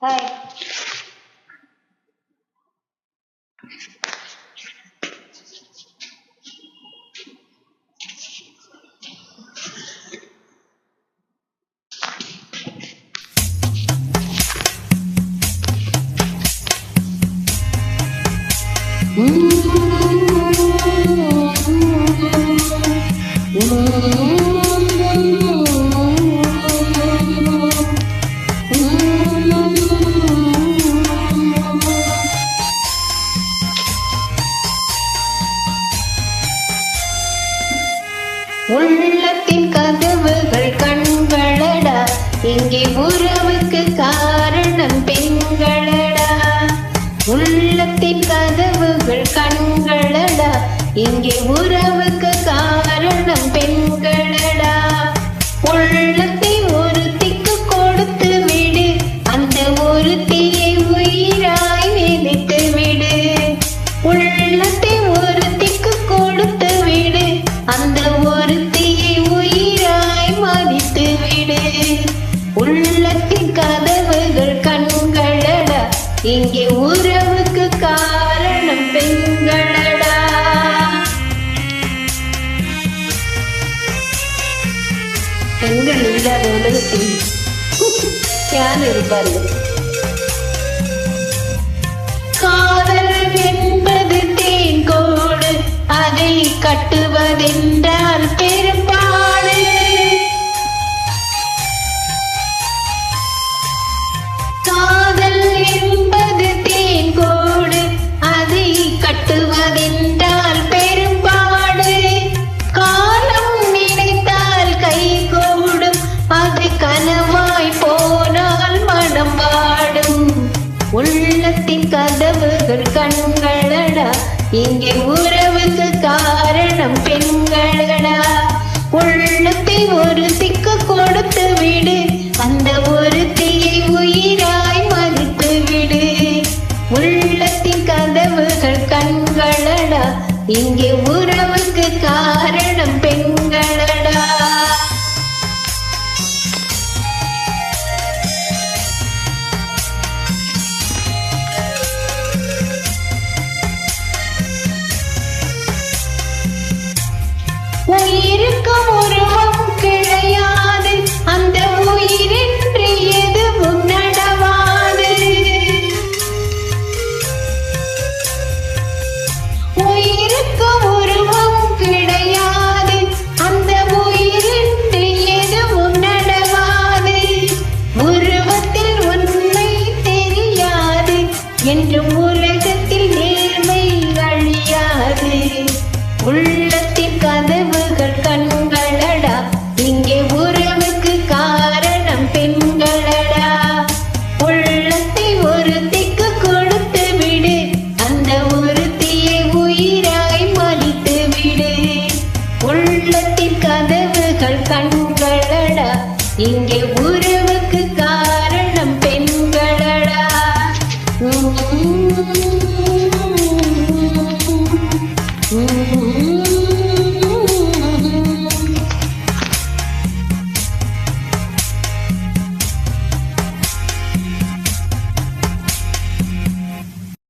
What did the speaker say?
嗨。嗯。உள்ளத்தின் கதவுகள் கண்களடா. இங்கே உறவுக்கு காரணம் பெண்களடா. உள்ளத்தின் கதவுகள் கண்களடா. இங்கே உறவுக்கு காரணம் பெண்களடா. உள்ளத்தின் എന്റെ ലീലാവേല കിട്ടി ഞാനൊരു പറഞ്ഞു உள்ளத்தின் கதவுகள் கண்களடா இங்கே உறவுக்கு காரணம் பெண்களடா உள்ளத்தை ஒரு திக்கு கொடுத்து விடு. அந்த ஒரு தீயை உயிராய் மறுத்து விடு. உள்ளத்தின் கதவுகள் கண்களடா இங்கே உயிருக்கும் உருவம் கிடையாது. அந்த உயிரின்றி எதுவும் நடவாது உயிருக்கும் உருவம் கிடையாது. அந்த உயிரின்றி எதுவும் நடவாது உருவத்தில் உண்மை தெரியாது. என்றும் உலகத்தில் நேர்மை அழியாது. உள்ள இங்கே உறவுக்கு